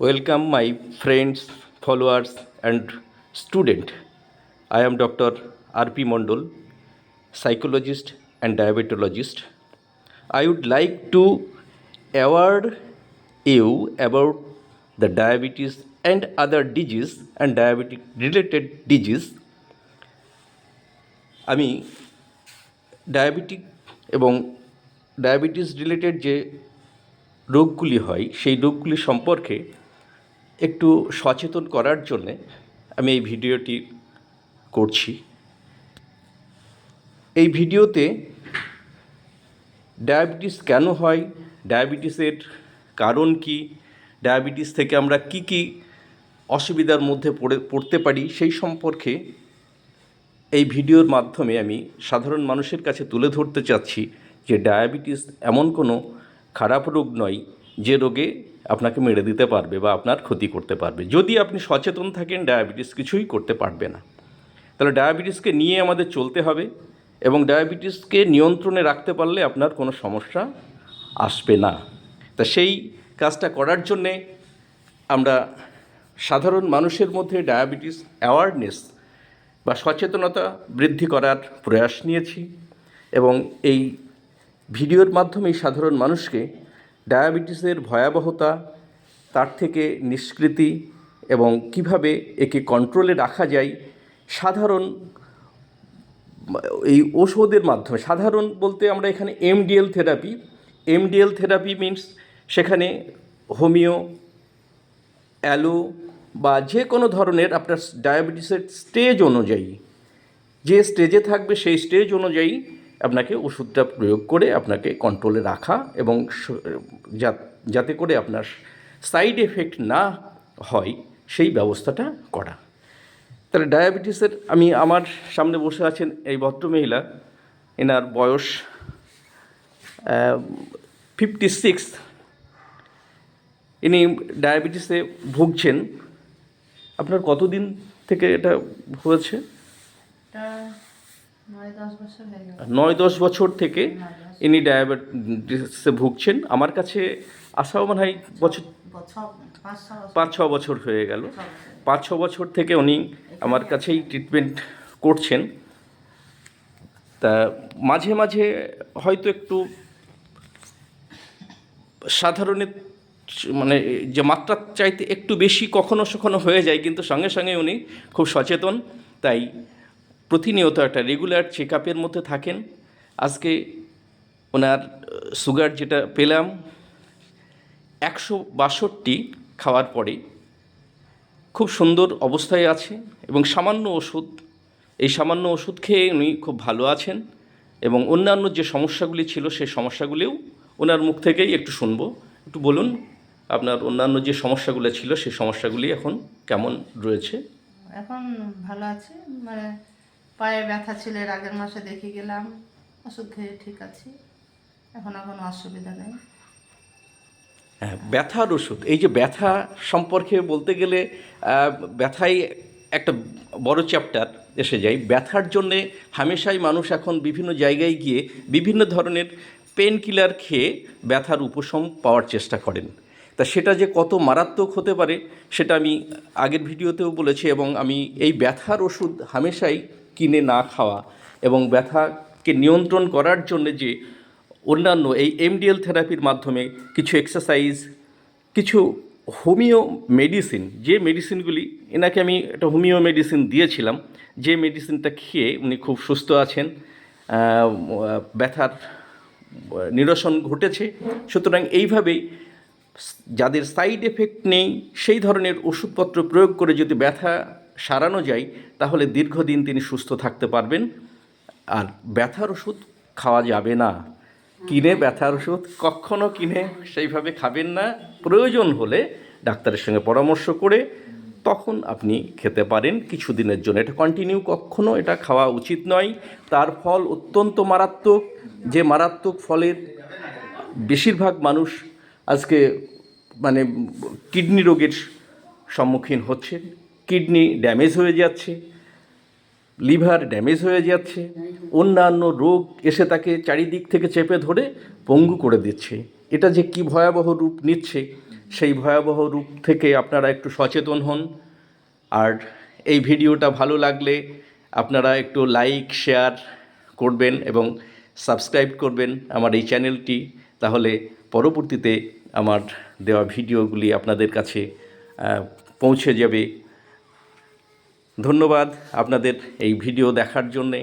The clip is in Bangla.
Welcome my friends followers and student I am doctor R P Mondal psychologist and diabetologist I would like to award you about the diabetes and other disease and diabetic related disease আমি ডায়াবেটিক এবং ডায়াবেটিস রিলেটেড যে রোগগুলি হয়, সেই রোগগুলি সম্পর্কে একটু সচেতন করার জন্যে আমি এই ভিডিওটি করছি। এই ভিডিওতে ডায়াবেটিস কেন হয়, ডায়াবেটিসের কারণ কি, ডায়াবেটিস থেকে আমরা কি কি অসুবিধার মধ্যে পড়ে, পড়তে পারি সেই সম্পর্কে এই ভিডিওর মাধ্যমে আমি সাধারণ মানুষের কাছে তুলে ধরতে চাচ্ছি যে ডায়াবেটিস এমন কোনো খারাপ রোগ নয় যে রোগে আপনাকে মেরে দিতে পারবে বা আপনার ক্ষতি করতে পারবে। যদি আপনি সচেতন থাকেন, ডায়াবেটিস কিছুই করতে পারবে না। তাহলে ডায়াবেটিসকে নিয়ে আমাদের চলতে হবে এবং ডায়াবেটিসকে নিয়ন্ত্রণে রাখতে পারলে আপনার কোনো সমস্যা আসবে না। তা সেই কাজটা করার জন্যে আমরা সাধারণ মানুষের মধ্যে ডায়াবেটিস অ্যাওয়ারনেস বা সচেতনতা বৃদ্ধি করার প্রয়াস নিয়েছি এবং এই ভিডিওর মাধ্যমে সাধারণ মানুষকে ডায়াবেটিসের ভয়াবহতা, তার থেকে নিষ্কৃতি এবং কীভাবে একে কন্ট্রোলে রাখা যায়, সাধারণ এই ওষুধের মাধ্যমে, সাধারণ বলতে আমরা এখানে MDL therapy MDL therapy means সেখানে হোমিও, অ্যালো বা যে কোনো ধরনের আপনার ডায়াবেটিসের স্টেজ অনুযায়ী, যে স্টেজে থাকবে সেই স্টেজ অনুযায়ী আপনাকে ওষুধটা প্রয়োগ করে আপনাকে কন্ট্রোলে রাখা এবং যাতে করে আপনার সাইড এফেক্ট না হয়, সেই ব্যবস্থাটা করা। তাহলে ডায়াবেটিসের আমি আমার সামনে বসে আছেন এই ভদ্রমহিলা। এনার বয়স ফিফটি সিক্স ইনি ডায়াবেটিসে ভুগছেন। আপনার কতদিন থেকে এটা হয়েছে? নয় দশ বছর থেকে ইনি ডায়াবেটিসে ভুগছেন। আমার কাছে আসাও মনে হয় বছর বছর পাঁচ ছ বছর। পাঁচ ছ বছর হয়ে গেল। পাঁচ ছ বছর থেকে উনি আমার কাছেই ট্রিটমেন্ট করছেন। তা মাঝে মাঝে হয়তো একটু সাধারণের মানে যে মাত্রার চাইতে একটু বেশি কখনো সখনো হয়ে যায় কিন্তু সঙ্গে সঙ্গে উনি খুব সচেতন। তাই প্রতিনিয়ত একটা রেগুলার চেক আপের মধ্যে থাকেন। আজকে ওনার সুগার যেটা পেলাম, একশো বাষট্টি খাওয়ার পরে খুব সুন্দর অবস্থায় আছে এবং সামান্য ওষুধ, এই সামান্য ওষুধ খেয়ে উনি খুব ভালো আছেন এবং অন্যান্য যে সমস্যাগুলি ছিল সেই সমস্যাগুলিও ওনার মুখ থেকেই একটু শুনব। একটু বলুন, আপনার অন্যান্য যে সমস্যাগুলো ছিল সেই সমস্যাগুলি এখন কেমন রয়েছে? এখন ভালো আছে মানে পায়ে ব্যথা ছিল, এর আগের মাসে দেখে গেলাম, ওষুধ খেয়ে ঠিক আছি। এখন আর কোনো অসুবিধা নেই। হ্যাঁ ব্যথার ওষুধ। এই যে ব্যথা সম্পর্কে বলতে গেলে ব্যথাই একটা বড় চ্যাপ্টার এসে যায়। ব্যথার জন্যে হামেশাই মানুষ এখন বিভিন্ন জায়গায় গিয়ে বিভিন্ন ধরনের পেন কিলার খেয়ে ব্যথার উপশম পাওয়ার চেষ্টা করেন। তা সেটা যে কত মারাত্মক হতে পারে, সেটা আমি আগের ভিডিওতেও বলেছি এবং আমি এই ব্যথার ওষুধ হামেশাই কিনে না খাওয়া এবং ব্যথাকে নিয়ন্ত্রণ করার জন্য যে অন্যান্য এই এমডিএল থেরাপির মাধ্যমে কিছু এক্সারসাইজ, কিছু হোমিও মেডিসিন, যে মেডিসিনগুলি, এনাকে আমি একটা হোমিও মেডিসিন দিয়েছিলাম, যে মেডিসিনটা খেয়ে উনি খুব সুস্থ আছেন ব্যথার নিরসন ঘটেছে। সুতরাং এইভাবেই যাদের সাইড এফেক্ট নেই, সেই ধরনের ওষুধপত্র প্রয়োগ করে যদি ব্যথা সারানো যায়, তাহলে দীর্ঘদিন তিনি সুস্থ থাকতে পারবেন। আর ব্যথার ওষুধ খাওয়া যাবে না। কিনে ব্যথার ওষুধ কখনো কিনে সেইভাবে খাবেন না। প্রয়োজন হলে ডাক্তারের সঙ্গে পরামর্শ করে তখন আপনি খেতে পারেন কিছুদিনের জন্য। এটা কন্টিনিউ কখনো এটা খাওয়া উচিত নয়। তার ফল অত্যন্ত মারাত্মক। যে মারাত্মক ফলের বেশিরভাগ মানুষ আজকে মানে কিডনি রোগের সম্মুখীন হচ্ছে, কিডনি ড্যামেজ হয়ে যাচ্ছে, লিভার ড্যামেজ হয়ে যাচ্ছে, অন্যান্য রোগ এসে তাকে চারিদিক থেকে চেপে ধরে পঙ্গু করে দিচ্ছে। এটা যে কি ভয়াবহ রূপ নিচ্ছে, সেই ভয়াবহ রূপ থেকে আপনারা একটু সচেতন হন। আর এই ভিডিওটা ভালো লাগলে আপনারা একটু লাইক, শেয়ার করবেন এবং সাবস্ক্রাইব করবেন আমার এই চ্যানেলটি, তাহলে পরবর্তীতে আমার দেওয়া ভিডিওগুলি আপনাদের কাছে পৌঁছে যাবে। ধন্যবাদ আপনাদের এই ভিডিও দেখার জন্যে।